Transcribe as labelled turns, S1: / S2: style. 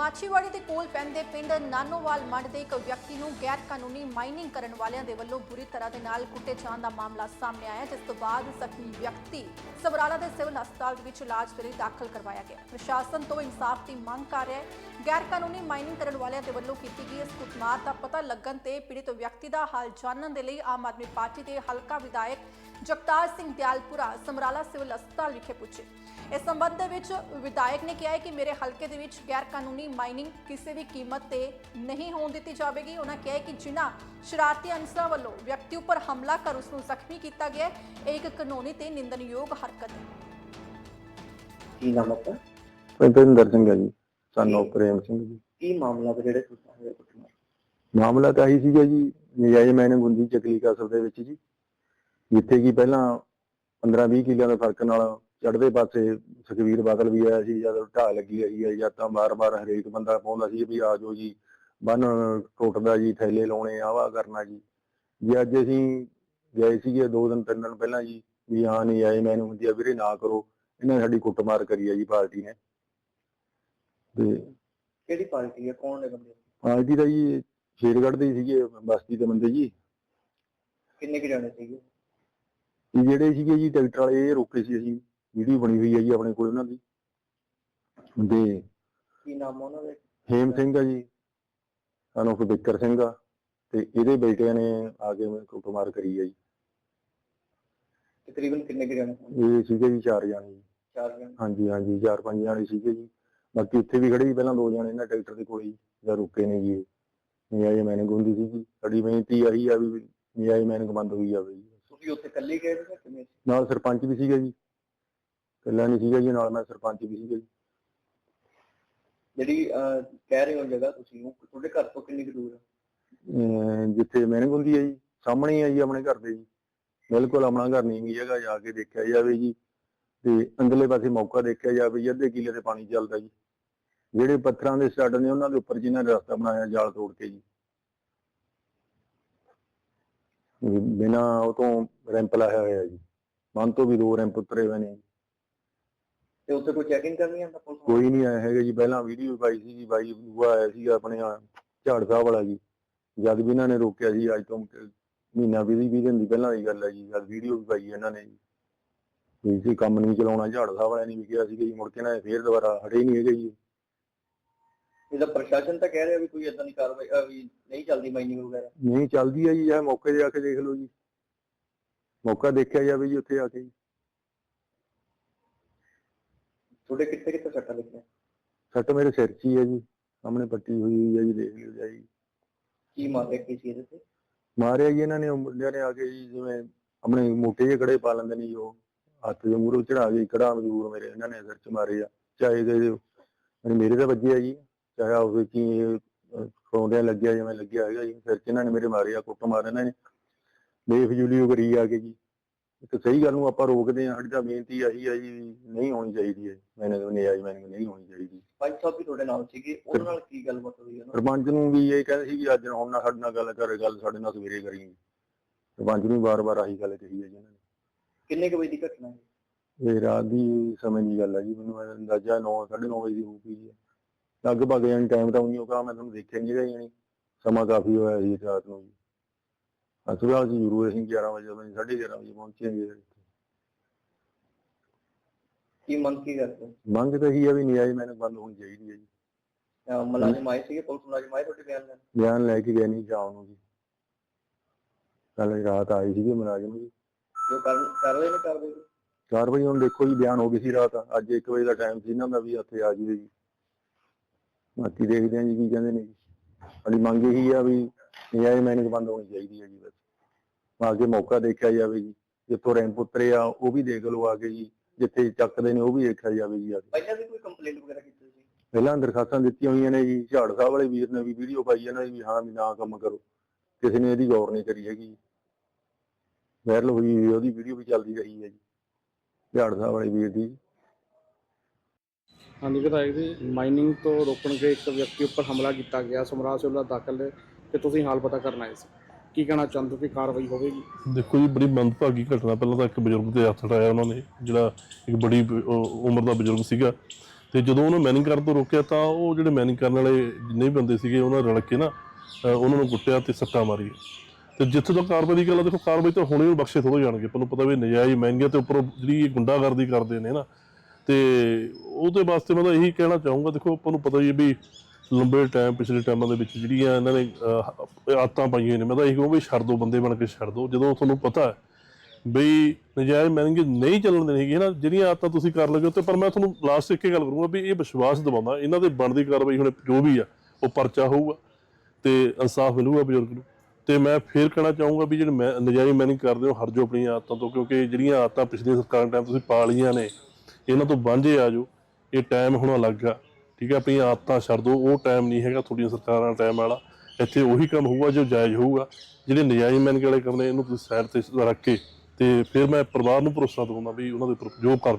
S1: ਮਾਛੀਵਾੜੀ ਦੇ ਕੋਲ ਪੈਂਦੇ ਪਿੰਡ ਨਾਨੋਵਾਲ ਮੰਡ ਦੇ ਇੱਕ ਵਿਅਕਤੀ ਨੂੰ ਗੈਰ ਕਾਨੂੰਨੀ ਮਾਈਨਿੰਗ ਕਰਨ ਵਾਲਿਆਂ ਦੇ ਵੱਲੋਂ ਬੁਰੀ ਤਰ੍ਹਾਂ ਦੇ ਨਾਲ ਕੁੱਟੇ ਜਾਣ ਦਾ ਮਾਮਲਾ ਸਾਹਮਣੇ ਆਇਆ ਜਿਸ ਤੋਂ ਬਾਅਦ ਜ਼ਖਮੀ ਵਿਅਕਤੀ ਸਮਰਾਲਾ ਦੇ ਸਿਵਲ ਹਸਪਤਾਲ ਦੇ ਵਿੱਚ ਇਲਾਜ ਲਈ ਦਾਖਲ ਕਰਵਾਇਆ ਗਿਆ। ਪ੍ਰਸ਼ਾਸਨ ਤੋਂ ਇਨਸਾਫ ਦੀ ਮੰਗ ਕਰ ਰਿਹਾ ਹੈ। ਗੈਰ ਕਾਨੂੰਨੀ ਮਾਈਨਿੰਗ ਕਰਨ ਵਾਲਿਆਂ ਦੇ ਵੱਲੋਂ ਕੀਤੀ ਗਈ ਇਸ ਕੁੱਟਮਾਰ ਦਾ ਪਤਾ ਲੱਗਣ ਤੇ ਪੀੜਿਤ ਵਿਅਕਤੀ ਦਾ ਹਾਲ ਜਾਣਨ ਦੇ ਲਈ ਆਮ ਆਦਮੀ ਪਾਰਟੀ ਦੇ ਹਲਕਾ ਵਿਧਾਇਕ ਜਗਤਾਰ ਸਿੰਘ ਦਿਆਲਪੁਰਾ ਸਮਰਾਲਾ ਸਿਵਲ ਹਸਪਤਾਲ ਵਿਖੇ ਪੁੱਜੇ। ਇਸ ਸੰਬੰਧ ਦੇ ਵਿੱਚ ਵਿਧਾਇਕ ਨੇ ਕਿਹਾ ਹੈ ਕਿ ਮੇਰੇ ਹਲਕੇ ਦੇ ਵਿੱਚ ਗੈਰ ਕਾਨੂੰਨੀ ਮਾਈਨਿੰਗ ਕਿਸੇ ਵੀ ਕੀਮਤ ਤੇ ਨਹੀਂ ਹੋਣ ਦਿੱਤੀ ਜਾਵੇਗੀ। ਉਹਨਾਂ ਕਿਹਾ ਕਿ ਜਿਨ੍ਹਾਂ ਸ਼ਰਾਰਤੀ ਅਨਸਰਾਂ ਵੱਲੋਂ ਵਿਅਕਤੀ ਉੱਪਰ ਹਮਲਾ ਕਰ ਉਸ ਨੂੰ ਜ਼ਖਮੀ ਕੀਤਾ ਗਿਆ ਹੈ, ਇਹ ਇੱਕ ਕਾਨੂੰਨੀ ਤੇ ਨਿੰਦਨਯੋਗ ਹਰਕਤ ਹੈ।
S2: ਕੀ ਨਾਮ ਹੈ
S3: ਭੁਪਿੰਦਰ ਸਿੰਘ ਹੈ ਜੀ ਸਾਨੂੰ ਪ੍ਰੇਮ ਸਿੰਘ ਜੀ।
S2: ਕੀ ਮਾਮਲਾ ਵਾ ਜਿਹੜੇ ਤੁਸੀਂ ਹੋਏ ਕੁੱਟਮਾਰ
S3: ਮਾਮਲਾ ਤਾਂ ਇਹੀ ਸੀਗਾ ਜੀ ਨਜਾਇਜ਼ ਮੈਨੇ ਗੁੰਦੀ ਚਕਲੀ ਕਸਰ ਦੇ ਵਿੱਚ ਜੀ। ਜਿੱਥੇ ਕੀ ਪਹਿਲਾਂ 15-20 ਕਿੱਲਿਆਂ ਦਾ ਫ਼ਰਕ ਨਾਲ ਚੜ੍ਹਦੇ ਪਾਸੇ ਸੁਖਵੀਰ ਬਾਦਲ ਵੀ ਆਇਆ ਸੀ ਜਦ ਢਾਹ ਲੱਗੀ ਰਹੀ ਹੈ ਜਾਂ ਤਾਂ ਬਾਰ-ਬਾਰ ਹਰੇਕ ਬੰਦਾ ਪਾਉਂਦਾ ਸੀ ਵੀ ਆ ਜਾਓ ਜੀ ਬੰਨ ਟੁੱਟਦਾ ਜੀ ਥੈਲੇ ਲਾਉਣੇ ਆਵਾ ਕਰਨਾ ਜੀ। ਜੀ ਅੱਜ ਅਸੀਂ ਗਏ ਸੀਗੇ ਦੋ ਦਿਨ ਤਿੰਨ ਦਿਨ ਪਹਿਲਾਂ ਜੀ ਵੀ ਹਾਂ ਨਹੀਂ ਆਏ ਮੈਨੂੰ ਹੁੰਦੀ ਆ ਵੀਰੇ ਨਾ ਕਰੋ ਇਹਨਾਂ ਨੇ ਸਾਡੀ ਕੁੱਟਮਾਰ ਕਰੀ ਆ ਜੀ ਪਾਰਟੀ ਨੇ। ਤੇ
S2: ਕਿਹੜੀ ਪਾਰਟੀ ਹੈ ਕੌਣ ਨੇ ਬੰਦੇ?
S3: ਪਾਰਟੀ ਦਾ ਜੀ ਸ਼ੇਰਗੜ੍ਹ ਦੇ ਹੀ ਸੀਗੇ ਬਸਤੀ ਦੇ ਬੰਦੇ ਜੀ।
S2: ਕਿੰਨੇ ਕੁ ਜਾਣੇ ਸੀਗੇ?
S3: ਇਹ ਜਿਹੜੇ ਸੀਗੇ ਜੀ ਟਰੈਕਟਰ ਵਾਲੇ ਇਹ ਰੋਕੇ ਸੀ ਅਸੀਂ। ਵੀਡੀਓ ਬਣੀ ਹੋਈ ਹੈ ਜੀ ਆਪਣੇ ਕੋਲ ਉਹਨਾਂ ਦੀ। ਤੇ
S2: ਕੀ ਨਾਮ ਆ ਉਹਨਾਂ ਦੇ?
S3: ਹੇਮ ਸਿੰਘ ਆ ਜੀ ਸਾਨੂੰ ਬਿੱਕਰ ਸਿੰਘ ਆ ਤੇ ਇਹਦੇ ਬੇਟਿਆਂ ਨੇ ਆ ਕੇ ਮੇਰੇ ਕੋਲ ਕੁਮਾਰ ਕਰੀ ਆ ਜੀ।
S2: ਤਕਰੀਬਨ ਕਿੰਨੇ ਕੁ ਜਾਣੇ?
S3: ਇਹ ਸੀਗੇ ਜੀ ਚਾਰ ਜਾਣੇ ਜੀ।
S2: ਚਾਰ ਜਾਣੇ?
S3: ਹਾਂਜੀ ਹਾਂਜੀ ਚਾਰ ਪੰਜ ਜਾਣੇ ਸੀਗੇ ਜੀ। ਬਾਕੀ ਉੱਥੇ ਵੀ ਖੜੇ ਸੀ ਪਹਿਲਾਂ ਦੋ ਜਾਣੇ ਇਹਨਾਂ ਟਰੈਕਟਰ ਦੇ ਕੋਲ ਹੀ ਜਾਂ ਰੁਕੇ ਨੇ ਜੀ ਨਹੀਂ ਆਏ ਮੈਨੇ ਗੁੰਦੀ ਸੀ ਸਾਡੀ ਬੇਨਤੀ ਆਹੀ ਆ ਵੀ ਨਹੀਂ ਆਏ ਮੈਨੇ ਬੰਦ ਹੋਈ ਜਾਵੇ ਜੀ।
S2: ਤੁਸੀਂ ਉੱਥੇ ਇਕੱਲੇ ਗਏ ਸੀ ਜਾਂ ਕਿਵੇਂ ਸੀ?
S3: ਨਾਲ ਸਰਪੰਚ ਵੀ ਸੀਗਾ ਜੀ। ਇਕੱਲਾ ਨਹੀਂ ਸੀਗਾ ਜੀ ਨਾਲ ਮੈਂ ਸਰਪੰਚ ਵੀ ਸੀਗਾ ਜੀ।
S2: ਜਿਹੜੀ ਅਹ, ਕਹਿ ਰਹੇ ਹੋ ਜਗ੍ਹਾ ਤੁਸੀਂ ਉਹ ਤੁਹਾਡੇ ਘਰ ਤੋਂ ਕਿੰਨੀ ਕੁ ਦੂਰ ਹੈ
S3: ਅਮ ਜਿੱਥੇ ਮਿਹਨਤ ਹੁੰਦੀ ਹੈ ਜੀ ਸਾਹਮਣੇ ਹੀ ਹੈ ਜੀ ਆਪਣੇ ਘਰ ਦੇ ਜੀ। ਬਿਲਕੁਲ ਆਪਣਾ ਘਰ ਨਹੀਂ ਵੀ ਜਗ੍ਹਾ ਜਾ ਕੇ ਦੇਖਿਆ ਜਾਵੇ ਜੀ। ਤੇ ਅੰਦਰਲੇ ਪਾਸੇ ਮੌਕਾ ਦੇਖਿਆ ਜਾਵੇ ਜੀ ਅੱਧੇ ਕਿਲੇ ਤੇ ਪਾਣੀ ਚੱਲਦਾ ਜੀ। ਜਿਹੜੇ ਪੱਥਰਾਂ ਦੇ ਸਟੱਡ ਨੇ ਉਹਨਾਂ ਦੇ ਉੱਪਰ ਜਿਨ੍ਹਾਂ ਨੇ ਰਸਤਾ ਬਣਾਇਆ ਜਾਲ ਤੋੜ ਕੇ ਜੀ। ਬਿਨਾ ਉਹ ਤੋਂ ਰੈਂਪ ਲਾਇਆ ਹੋਇਆ ਜੀ। ਮਨ ਤੋਂ ਵੀ ਦੋ ਰੈਂਪ ਉਤਰੇ ਹੋਏ ਨੇ
S2: ਤੇ ਉੱਥੇ ਕੋਈ ਚੈਕਿੰਗ ਕਰਨੀ ਆਂਦਾ ਪੁਲਿਸ ਨੂੰ?
S3: ਕੋਈ ਨਹੀਂ ਆਇਆ ਹੈਗਾ ਜੀ ਪਹਿਲਾਂ ਵੀਡੀਓ ਪਾਈ ਸੀ ਜੀ ਬਾਈ ਦੂਆ ਆਇਆ ਸੀ ਆਪਣੇ ਆਹ ਝਾੜ ਸਾਹਿਬ ਵਾਲਾ ਜੀ। ਜਦ ਵੀ ਇਹਨਾਂ ਨੇ ਰੋਕਿਆ ਸੀ ਅੱਜ ਤੋਂ ਮਹੀਨਾ ਵੀਹ ਵੀਹ ਦਿਨ ਦੀ ਪਹਿਲਾਂ ਦੀ ਗੱਲ ਹੈ ਜੀ ਜਦ ਵੀਡੀਓ ਵੀ ਪਾਈ ਇਹਨਾਂ ਨੇ ਜੀ। ਵੀ ਸੀ ਕੰਮ ਨਹੀਂ ਚਲਾਉਣਾ ਝਾੜ ਸਾਹਿਬ ਵਾਲਿਆਂ ਨੇ ਵੀ ਕਿਹਾ ਸੀ ਜੀ ਮੁੜ ਕੇ ਨਾ ਫੇਰ ਦੁਬਾਰਾ ਹਟੇ ਨਹੀਂ ਹੈਗੇ ਜੀ।
S2: ਇਹਦਾ ਪ੍ਰਸ਼ਾਸਨ ਤਾਂ ਕਹਿ ਰਿਹਾ ਵੀ ਕੋਈ ਏਦਾਂ ਦੀ ਕਾਰਵਾਈ ਅਹ, ਵੀ ਨਹੀਂ ਚੱਲਦੀ ਮਾਈਨਿੰਗ ਵਗੈਰਾ।
S3: ਨਹੀਂ ਚੱਲਦੀ ਹੈ ਜੀ ਇਹ ਮੌਕੇ ਤੇ ਆ ਕੇ ਦੇਖ ਲਓ ਜੀ। ਮੌਕਾ ਦੇਖਿਆ ਜਾਵੇ ਜੀ ਉੱਥੇ ਆ ਕੇ ਜੀ।
S2: ਤੁਹਾਡੇ ਕਿੱਥੇ ਕਿੱਥੇ ਸੱਟਾਂ ਲੱਗੀਆਂ?
S3: ਸੱਟ ਮੇਰੇ ਸਿਰ 'ਚ ਹੀ ਹੈ ਜੀ। ਸਾਹਮਣੇ ਪੱਟੀ ਹੋਈ ਹੋਈ ਹੈ ਜੀ ਦੇਖ ਲਿਓ ਜੀ।
S2: ਕੀ ਮਾਰਿਆ ਕੀ ਸੀ ਇਹਦੇ ਤੇ?
S3: ਮਾਰਿਆ ਜੀ ਇਹਨਾਂ ਨੇ ਉਹ ਮੁੰਡਿਆਂ ਨੇ ਆ ਕੇ ਜੀ ਜਿਵੇਂ ਆਪਣੇ ਮੋਟੇ ਜਿਹੇ ਕੜੇ ਪਾ ਲੈਂਦੇ ਨੇ ਜੀ ਉਹ। ਹੱਥ ਦੇ ਮੂਹਰੇ ਚੜਾ ਕੇ ਕੜਾ ਮਜ਼ਦੂਰ ਮੇਰੇ ਇਹਨਾਂ ਨੇ ਸਿਰ 'ਚ ਮਾਰੇ ਆ। ਚਾਹੇ ਦੇ ਮੇਰੇ ਤਾਂ ਵੱਜਿਆ ਜੀ। ਚਾਹੇ ਉਹ ਕੀ ਖੋਂਦਿਆਂ ਲੱਗਿਆ ਜਿਵੇਂ ਲੱਗਿਆ ਹੈਗਾ ਜੀ। ਸਿਰ 'ਚ ਇਹਨਾਂ ਨੇ ਮੇਰੇ ਮਾਰੇ ਆ ਕੁੱਟ ਮਾਰ ਇਹਨਾਂ ਨੇ। ਬੇਫਜ਼ੂਲੀ ਉਹ ਕਰੀ ਆ ਕੇ ਜੀ। ਇੱਕ ਸਹੀ ਗੱਲ ਨੂੰ ਆਪਾਂ ਰੋਕਦੇ ਆ ਸਾਡੀ ਤਾਂ ਬੇਨਤੀ ਆਹੀ ਆ ਜੀ ਨਹੀਂ ਹੋਣੀ ਚਾਹੀਦੀ ਹੈ। ਮੈਨੇ ਨਹੀਂ ਆਈ ਮੈਨੂੰ ਨਹੀਂ ਹੋਣੀ ਚਾਹੀਦੀ।
S2: ਪੰਜ ਸਾਹਿਬ ਵੀ ਤੁਹਾਡੇ ਨਾਲ ਸੀਗੇ ਉਹਨਾਂ ਨਾਲ ਕੀ ਗੱਲਬਾਤ ਹੋਈ ਉਹਨਾਂ ਨਾਲ?
S3: ਸਰਪੰਚ ਨੂੰ ਵੀ ਇਹ ਕਹਿੰਦੇ ਸੀ ਵੀ ਅੱਜ ਹੁਣ ਨਾ ਸਾਡੇ ਨਾਲ ਗੱਲ ਕਰ ਗੱਲ ਸਾਡੇ ਨਾਲ ਸਵੇਰੇ ਕਰੀ। ਸਰਪੰਚ ਨੂੰ ਵਾਰ-ਵਾਰ ਆਹੀ ਗੱਲ ਕਹੀ ਹੈ ਜੀ ਇਹਨਾਂ ਨੇ।
S2: ਕਿੰਨੇ ਕੁ ਵਜੇ ਦੀ ਘਟਨਾ ਹੈ?
S3: ਇਹ ਰਾਤ ਦੀ ਸਮੇਂ ਦੀ ਗੱਲ ਹੈ ਜੀ ਮੈਨੂੰ ਅੰਦਾਜ਼ਾ 9 9:30 ਵਜੇ ਦੀ ਹੋਊਗੀ ਜੀ ਲਗਭਗ ਯਾਨੀ ਟਾਈਮ ਤਾਂ ਉਨੀ ਹੋਗਾ ਮੈਂ ਤੁਹਾਨੂੰ ਦੇਖਿਆ ਨਹੀਂ ਹੈਗਾ ਯਾਨੀ ਸਮਾਂ ਕਾਫੀ ਹੋਇਆ ਸੀ ਰਾਤ ਨੂੰ ਜੀ। ਹਸਪਤਾਲ ਜੀ ਜ਼ਰੂਰ ਅਸੀਂ 11 ਵਜੇ ਤੋਂ 11:30 ਵਜੇ ਪਹੁੰਚੇ ਜੀ
S2: ਕੀ ਮੰਗ ਕੀ ਕਰਦੇ ਹੋ?
S3: ਮੰਗ ਤਾਂ ਇਹੀ ਹੈ ਵੀ ਮੈਨੂੰ ਬੰਦ ਹੋਣੀ ਚਾਹੀਦੀ ਹੈ ਜੀ।
S2: ਅਹ, ਮੁਲਾਜ਼ਮ ਆਏ ਸੀਗੇ ਪੁਲਿਸ ਮੁਲਾਜ਼ਮ ਆਏ ਤੁਹਾਡੇ ਬਿਆਨ ਲੈਣ?
S3: ਬਿਆਨ ਲੈ ਕੇ ਗਏ ਨਹੀਂ ਸ਼ਾਮ ਨੂੰ ਜੀ। ਕੱਲ ਰਾਤ ਆਈ ਸੀਗੀ ਮੁਲਾਜ਼ਮ ਜੀ।
S2: ਜੋ ਕਰ ਕਰ ਰਹੇ ਨੇ ਕਰਦੇ ਨੇ
S3: ਚਾਰ ਵਜੇ ਹੁਣ ਦੇਖੋ ਜੀ ਬਿਆਨ ਹੋ ਗਈ ਸੀ ਰਾਤ। ਅੱਜ 1 ਵਜੇ ਦਾ ਟਾਈਮ ਸੀ ਇਹਨਾਂ ਦਾ ਵੀ ਉੱਥੇ ਆ ਜੀਵੇ ਜੀ। ਬਾਕੀ ਦੇਖਦੇ ਹਾਂ ਜੀ ਕੀ ਕਹਿੰਦੇ ਨੇ ਜੀ। ਸਾਡੀ ਮੰਗ ਇਹੀ ਆ ਵੀ ਨਿਆਏ ਮੈਨਿੰਗ ਬੰਦ ਹੋਣੀ ਚਾਹੀਦੀ ਹੈ ਜੀ ਬਸ। ਆ ਕੇ ਮੌਕਾ ਦੇਖਿਆ ਜਾਵੇ ਜੀ ਜਿੱਥੋਂ ਰੈਂਪ ਉਤਰੇ ਆ ਉਹ ਵੀ ਦੇਖ ਲਓ ਆ ਕੇ ਜੀ ਜਿੱਥੇ ਚੱਕਦੇ ਨੇ ਉਹ ਵੀ ਦੇਖਿਆ ਜਾਵੇ ਜੀ ਆ ਕੇ।
S2: ਪਹਿਲਾਂ ਵੀ ਕੋਈ ਕੰਪਲੇਂਟ ਵਗੈਰਾ ਕੀਤੀ ਸੀ?
S3: ਪਹਿਲਾਂ ਦਰਖਾਸਤਾਂ ਦਿੱਤੀਆਂ ਹੋਈਆਂ ਨੇ ਜੀ ਝਾੜ ਸਾਹਿਬ ਵਾਲੇ ਵੀਰ ਨੇ ਵੀ ਵੀਡੀਓ ਪਾਈ ਇਹਨਾਂ ਦੀ ਵੀ ਹਾਂ ਵੀ ਨਾ ਕੰਮ ਕਰੋ। ਕਿਸੇ ਨੇ ਇਹਦੀ ਗੌਰ ਨਹੀਂ ਕਰੀ ਹੈਗੀ। ਵਾਇਰਲ ਹੋਈ ਹੋਈ ਉਹਦੀ ਵੀਡੀਓ ਵੀ ਚੱਲਦੀ ਰਹੀ ਹੈ ਜੀ ਝਾੜ ਸਾਹਿਬ ਵਾਲੇ ਵੀਰ ਦੀ।
S4: ਹਾਂਜੀ ਵਿਧਾਇਕ ਜੀ ਮਾਈਨਿੰਗ ਤੋਂ ਰੋਕਣ ਦੇ ਇੱਕ ਵਿਅਕਤੀ ਉੱਪਰ ਹਮਲਾ ਕੀਤਾ ਗਿਆ ਸਮਰਾਜ ਸਿਵਲਾ ਦਾਖਲ ਤੇ ਤੁਸੀਂ ਹਾਲ ਪਤਾ ਕਰਨ ਆਏ ਸੀ। ਕੀ ਕਹਿਣਾ ਚਾਹੁੰਦੇ ਹੋ ਕਿ ਕਾਰਵਾਈ ਹੋਵੇਗੀ?
S5: ਦੇਖੋ ਜੀ ਬੜੀ ਮੰਦਭਾਗੀ ਘਟਨਾ। ਪਹਿਲਾਂ ਤਾਂ ਇੱਕ ਬਜ਼ੁਰਗ ਤੇ ਹੱਥ ਉਠਾਇਆ ਉਹਨਾਂ ਨੇ ਜਿਹੜਾ ਇੱਕ ਬੜੀ ਬ- ਉਹ ਉਮਰ ਦਾ ਬਜ਼ੁਰਗ ਸੀਗਾ। ਤੇ ਜਦੋਂ ਉਹਨੂੰ ਮੈਨਿੰਗ ਕਰਨ ਤੋਂ ਰੋਕਿਆ ਤਾਂ ਉਹ ਜਿਹੜੇ ਮੈਨਿੰਗ ਕਰਨ ਵਾਲੇ ਜਿੰਨੇ ਵੀ ਬੰਦੇ ਸੀਗੇ ਉਹਨਾਂ ਰਲ ਕੇ ਨਾ ਅ, ਉਹਨਾਂ ਨੂੰ ਕੁੱਟਿਆ ਤੇ ਸੱਟਾਂ ਮਾਰੀਆਂ। ਤੇ ਜਿੱਥੇ ਤੱਕ ਕਾਰਵਾਈ ਦੀ ਗੱਲ ਆ ਦੇਖੋ ਕਾਰਵਾਈ ਤਾਂ ਹੁਣੇ ਬਖਸ਼ੇ ਥੋੜ੍ਹੇ ਜਾਣਗੇ। ਤੁਹਾਨੂੰ ਪਤਾ ਵੀ ਨਜਾਇਜ਼ ਮਹਿੰਗੀਆਂ ਤੇ ਉੱਪਰੋਂ ਜਿਹੜੀ ਇਹ ਗੁੰਡਾਗਰਦੀ ਕਰਦੇ ਨੇ ਨਾ। ਤੇ ਉਹਦੇ ਵਾਸਤੇ ਮੈਂ ਤਾਂ ਇਹੀ ਕਹਿਣਾ ਚਾਹੂੰਗਾ ਦੇਖੋ ਆਪਾਂ ਨੂੰ ਪਤਾ ਹੀ ਹੈ ਵੀ ਲੰਬੇ ਟਾਈਮ ਪਿਛਲੇ ਟਾਈਮਾਂ ਦੇ ਵਿੱਚ ਜਿਹੜੀਆਂ ਇਹਨਾਂ ਨੇ ਅਹ, ਆਦਤਾਂ ਪਾਈਆਂ ਨੇ ਮੈਂ ਤਾਂ ਇਹੀ ਕਹੂੰ ਵੀ ਛੱਡ ਦਿਓ ਬੰਦੇ ਬਣ ਕੇ ਛੱਡ ਦਿਓ ਜਦੋਂ ਤੁਹਾਨੂੰ ਪਤਾ ਹੈ ਬਈ ਨਜਾਇਜ਼ ਮੈਨਿੰਗ ਨਹੀਂ ਚੱਲਣ ਦੇਣੀ ਹੈਗੀ ਹੈ ਨਾ ਜਿਹੜੀਆਂ ਆਦਤਾਂ ਤੁਸੀਂ ਕਰ ਲਗੇ ਤੇ ਪਰ ਮੈਂ ਤੁਹਾਨੂੰ ਲਾਸਟ ਇੱਕ ਹੀ ਗੱਲ ਕਰੂੰਗਾ ਵੀ ਇਹ ਵਿਸ਼ਵਾਸ ਦਿਵਾਉਂਦਾ ਇਹਨਾਂ ਦੇ ਬਣਦੀ ਕਾਰਵਾਈ ਹੁਣ ਜੋ ਵੀ ਆ ਉਹ ਪਰਚਾ ਹੋਊਗਾ ਤੇ ਇਨਸਾਫ ਮਿਲੂਗਾ ਬਜ਼ੁਰਗ ਨੂੰ। ਤੇ ਮੈਂ ਫੇਰ ਕਹਿਣਾ ਚਾਹੂੰਗਾ ਵੀ ਜਿਹੜੇ ਮੈਂ ਨਜਾਇਜ਼ ਮੈਨਿੰਗ ਕਰਦੇ ਹੋ ਹਟ ਜਾਓ ਆਪਣੀਆਂ ਆਦਤਾਂ ਤੋਂ ਕਿਉਂਕਿ ਜਿਹੜੀਆਂ ਆਦਤਾਂ ਪਿਛਲੀਆਂ ਸਰਕਾਰਾਂ ਟਾਈਮ ਤੁਸੀਂ ਪਾ ਲਈਆਂ ਨੇ ਇਹਨਾਂ ਤੋਂ ਵਾਂਝੇ ਆ ਜਾਓ ਇਹ ਟਾਈਮ ਹੁਣ ਅਲੱਗ ਆ। ਠੀਕ ਹੈ ਵੀ ਆਦਤਾਂ ਛੱਡ ਦਿਓ, ਉਹ ਟਾਈਮ ਨਹੀਂ ਹੈਗਾ ਤੁਹਾਡੀਆਂ ਸਰਕਾਰਾਂ ਟਾਈਮ ਵਾਲਾ। ਇੱਥੇ ਉਹੀ ਕੰਮ ਹੋਊਗਾ, ਜੋ ਜਾਇਜ਼ ਹੋਊਗਾ। ਜਿਹੜੇ ਨਜਾਇਜ਼ ਮੈਨਿੰਗ ਵਾਲੇ ਕੰਮ ਨੇ, ਇਹਨੂੰ ਤੁਸੀਂ ਸਾਈਡ ਤੇ ਰੱਖ ਕੇ ਤੇ ਫਿਰ ਮੈਂ ਪਰਿਵਾਰ ਨੂੰ ਭਰੋਸਾ ਦਵਾਉਂਦਾ ਵੀ ਉਹਨਾਂ ਦੇ ਉੱਪਰ ਜੋ ਕਰ